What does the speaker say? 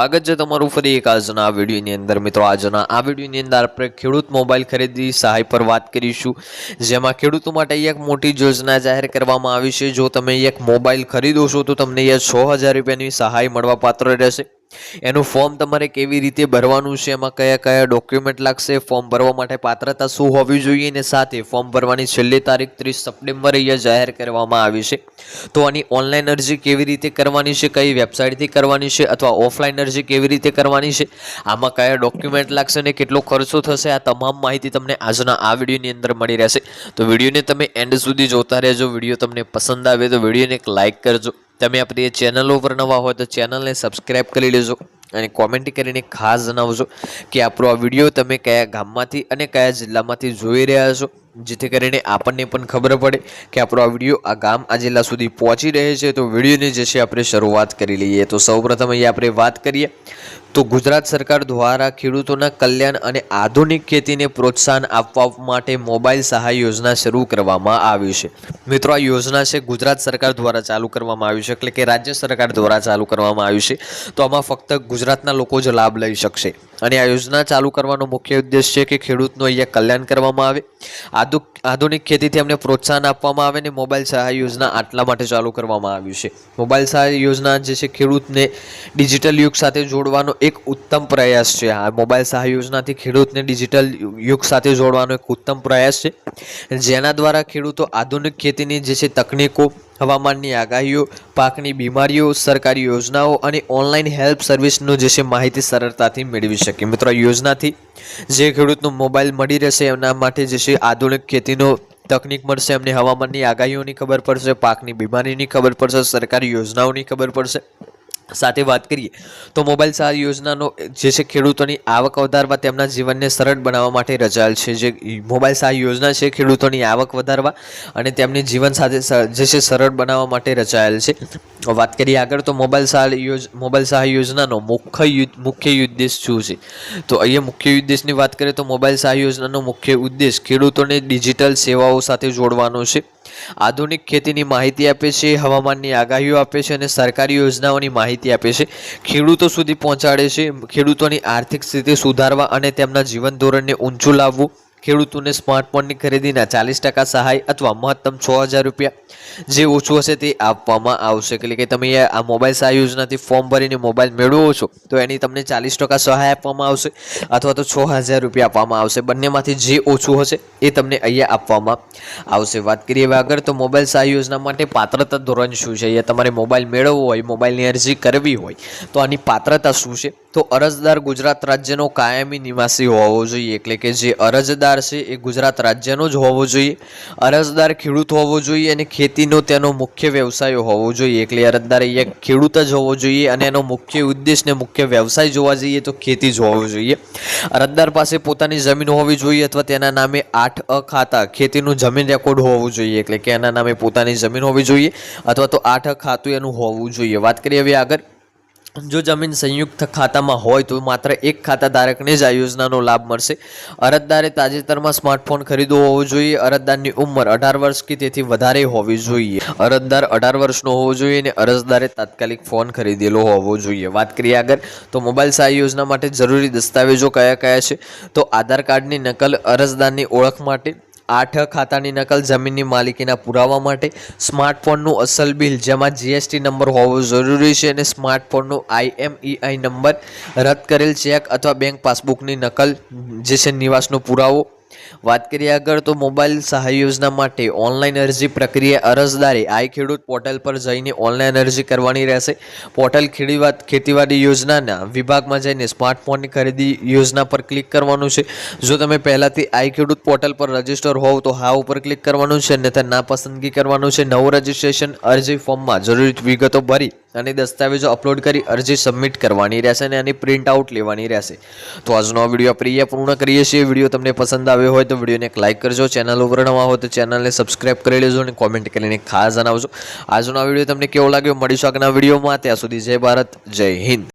સ્વાગત છે તમારું ફરી એક આજના આ વિડીયોની અંદર. મિત્રો, આજના આ વિડીયોની અંદર આપણે ખેડૂત મોબાઈલ ખરીદી સહાય પર વાત કરીશું, જેમાં ખેડૂતો માટે એક મોટી યોજના જાહેર કરવામાં આવી છે. જો તમે એક મોબાઈલ ખરીદો છો, તો તમને એ છ હજાર રૂપિયાની સહાય મળવા પાત્ર રહેશે. એનું ફોર્મ તમારે કેવી રીતે ભરવાનું છે? એમાં કયા કયા ડોક્યુમેન્ટ લાગશે? ફોર્મ ભરવા માટે પાત્રતા શું હોવી જોઈએ? અને સાથે ફોર્મ ભરવાની છેલ્લી તારીખ ત્રીસ સપ્ટેમ્બર અહીંયા જાહેર કરવામાં આવી છે. તો આની ઓનલાઈન અરજી કેવી રીતે કરવાની છે? કઈ વેબસાઇટથી કરવાની છે? અથવા ઓફલાઈન અરજી કેવી રીતે કરવાની છે? આમાં કયા ડોક્યુમેન્ટ લાગશે અને કેટલો ખર્ચો થશે? આ તમામ માહિતી તમને આજના આ વિડીયોની અંદર મળી રહેશે. તો વિડીયોને તમે એન્ડ સુધી જોતા રહેજો. વીડિયો તમને પસંદ આવે તો વિડીયોને એક લાઇક કરજો. તમે આપણી ચેનલ ઉપર નવા હોય તો ચેનલને સબસ્ક્રાઈબ કરી લેજો અને કોમેન્ટ કરીને ખાસ જણાવજો કે આપણો આ વીડિયો તમે કયા ગામમાંથી અને કયા જિલ્લામાંથી જોઈ રહ્યા છો, જેથી કરીને આપણને પણ ખબર પડે કે આપણો આ વીડિયો આ ગામ આ જિલ્લા સુધી પહોંચી રહે છે. તો વિડીયોની જે છે, આપણે શરૂઆત કરી લઈએ. તો સૌપ્રથમ અહીંયા આપણે વાત કરીએ. તો ગુજરાત સરકાર દ્વારા ખેડૂતોના કલ્યાણ અને આધુનિક ખેતીને પ્રોત્સાહન આપવા માટે મોબાઈલ સહાય યોજના શરૂ કરવામાં આવી છે. મિત્રો, આ યોજના છે ગુજરાત સરકાર દ્વારા ચાલુ કરવામાં આવી છે, એટલે કે રાજ્ય સરકાર દ્વારા ચાલુ કરવામાં આવી છે. તો આમાં ફક્ત ગુજરાતના લોકો જ લાભ લઈ શકશે. અને આ યોજના ચાલુ કરવાનો મુખ્ય ઉદ્દેશ છે કે ખેડૂતનું અહીંયા કલ્યાણ કરવામાં આવે. આધુ આધુનિક ખેતીથી અમને પ્રોત્સાહન આપવામાં આવે ને મોબાઈલ સહાય યોજના આટલા માટે ચાલુ કરવામાં આવ્યું છે. મોબાઈલ સહાય યોજના જે છે ખેડૂતને ડિજિટલ યુગ સાથે જોડવાનો એક ઉત્તમ પ્રયાસ છે. આ મોબાઈલ સહાય યોજનાથી ખેડૂતને ડિજિટલ યુગ સાથે જોડવાનો એક ઉત્તમ પ્રયાસ છે. જેના દ્વારા ખેડૂતો આધુનિક ખેતીની જે છે તકનીકો હવામાનની આગાહીઓ, પાકની બીમારીઓ, સરકારી યોજનાઓ અને ઓનલાઈન હેલ્પ સર્વિસનું જે છે માહિતી સરળતાથી મેળવી શકે મિત્રો યોજનાથી જે ખેડૂતનો મોબાઈલ મળી રહેશે એમના માટે જે છે આધુનિક ખેતીનો તકનીક મળશે, એમને હવામાનની આગાહીઓની ખબર પડશે, પાકની બીમારીની ખબર પડશે, સરકારી યોજનાઓની ખબર પડશે. સાથે વાત કરીએ, તો મોબાઈલ સહાય યોજનાનો જે છે ખેડૂતોની આવક વધારવા તેમના જીવનને સરળ બનાવવા માટે રચાયેલ છે. જે મોબાઈલ સહાય યોજના છે ખેડૂતોની આવક વધારવા અને તેમની જીવન સાથે જે છે સરળ બનાવવા માટે રચાયેલ છે. વાત કરીએ આગળ, તો મોબાઈલ સહાય યોજ, મોબાઈલ સહાય યોજનાનો મુખ્ય મુખ્ય ઉદ્દેશ શું છે? તો અહીંયા મુખ્ય ઉદ્દેશની વાત કરીએ તો મોબાઈલ સહાય યોજનાનો મુખ્ય ઉદ્દેશ ખેડૂતોને ડિજિટલ સેવાઓ સાથે જોડવાનો છે. આધુનિક ખેતીની માહિતી આપે છે, હવામાનની આગાહીઓ આપે છે અને સરકારી યોજનાઓની માહિતી આપે છે. ખેડૂતો સુધી પહોંચાડે છે. ખેડૂતોની આર્થિક સ્થિતિ સુધારવા અને તેમના જીવન ધોરણને ઊંચું લાવવું. ખેડૂતોને સ્માર્ટફોનની ખરીદીના ચાલીસ ટકા સહાય અથવા મહત્તમ છ હજાર રૂપિયા જે ઓછું હશે તે આપવામાં આવશે. એટલે કે તમે આ મોબાઈલ સહાય યોજનાથી ફોર્મ ભરીને મોબાઈલ મેળવો છો, તો એની તમને ચાલીસ ટકા સહાય આપવામાં આવશે અથવા તો છ હજાર રૂપિયા આપવામાં આવશે. બંનેમાંથી જે ઓછું હશે એ તમને અહીંયા આપવામાં આવશે. વાત કરીએ હવે આગળ, તો મોબાઈલ સહાય યોજના માટે પાત્રતા ધોરણ શું છે? અહીંયા તમારે મોબાઈલ મેળવવો હોય, મોબાઈલની અરજી કરવી હોય, તો આની પાત્રતા શું છે? તો અરજદાર ગુજરાત રાજ્યનો કાયમી નિવાસી હોવો જોઈએ. એટલે કે જે અરજદાર છે એ ગુજરાત રાજ્યનો જ હોવો જોઈએ. અરજદાર ખેડૂત હોવો જોઈએ અને ખેતીનો તેનો મુખ્ય વ્યવસાય હોવો જોઈએ. એટલે અરજદાર અહીંયા ખેડૂત જ હોવો જોઈએ અને એનો મુખ્ય ઉદ્દેશ ને મુખ્ય વ્યવસાય જોવા જઈએ તો ખેતી જ હોવો જોઈએ. અરજદાર પાસે પોતાની જમીન હોવી જોઈએ અથવા તેના નામે આઠ અ ખાતા ખેતીનું જમીન રેકોર્ડ હોવું જોઈએ. એટલે કે એના નામે પોતાની જમીન હોવી જોઈએ અથવા તો આઠ ખાતું એનું હોવું જોઈએ. વાત કરીએ હવે આગળ. જો જમીન સંયુક્ત ખાતામાં હોય તો માત્ર એક ખાતા ધારકને જ આ યોજનાનો લાભ મળશે. અરજદારે તાજેતરમાં સ્માર્ટફોન ખરીદવો હોવો જોઈએ. અરજદારની ઉંમર અઢાર વર્ષ કે તેથી વધારે હોવી જોઈએ. અરજદાર અઢાર વર્ષનો હોવો જોઈએ અને અરજદારે તાત્કાલિક ફોન ખરીદેલો હોવો જોઈએ. વાત કરીએ આગળ, તો મોબાઈલ સહાય યોજના માટે જરૂરી દસ્તાવેજો કયા કયા છે? તો આધાર કાર્ડની નકલ અરજદારની ઓળખ માટે આઠ ખાતાની નકલ જમીનની માલિકીના પુરાવા માટે સ્માર્ટફોનનું અસલ બિલ, જેમાં જીએસટી નંબર હોવો જરૂરી છે અને સ્માર્ટફોનનો આઈએમઈઆઈ નંબર રદ કરેલ ચેક અથવા બેંક પાસબુકની નકલ, જે છે નિવાસનો પુરાવો વાત કરીએ આગળ તો મોબાઈલ સહાય યોજના માટે ઓનલાઈન અરજી પ્રક્રિયા અરજદારે આઈ ખેડૂત પોર્ટલ પર જઈને ઓનલાઈન અરજી કરવાની રહેશે. પોર્ટલ ખેડીવાત ખેતીવાડી યોજનાના વિભાગમાં જઈને સ્માર્ટફોનની ખરીદી યોજના પર ક્લિક કરવાનું છે. જો તમે પહેલાંથી આઈ ખેડૂત પોર્ટલ પર રજિસ્ટર હોવ તો હા ઉપર ક્લિક કરવાનું છે અન્યથા ના પસંદગી કરવાનું છે. નવું રજીસ્ટ્રેશન અરજી ફોર્મમાં જરૂરી વિગતો ભરી. અને દસ્તાવેજો અપલોડ કરી અરજી સબમિટ કરવાની રહેશે અને એની પ્રિન્ટ આઉટ લેવાની રહેશે. તો આજનો વીડિયો આપણે પૂર્ણ કરીએ છીએ. વીડિયો તમને પસંદ આવ્યો હોય તો વિડીયોને એક લાઇક કરજો. ચેનલ ઉપર નવા હોય તો ચેનલને સબસ્ક્રાઇબ કરી લેજો અને કોમેન્ટ કરીને ખાસ જણાવજો. આજનો વીડિયો તમને કેવો લાગ્યો? મળીશું આગળના વિડીયોમાં ત્યાં સુધી જય ભારત, જય હિન્દ.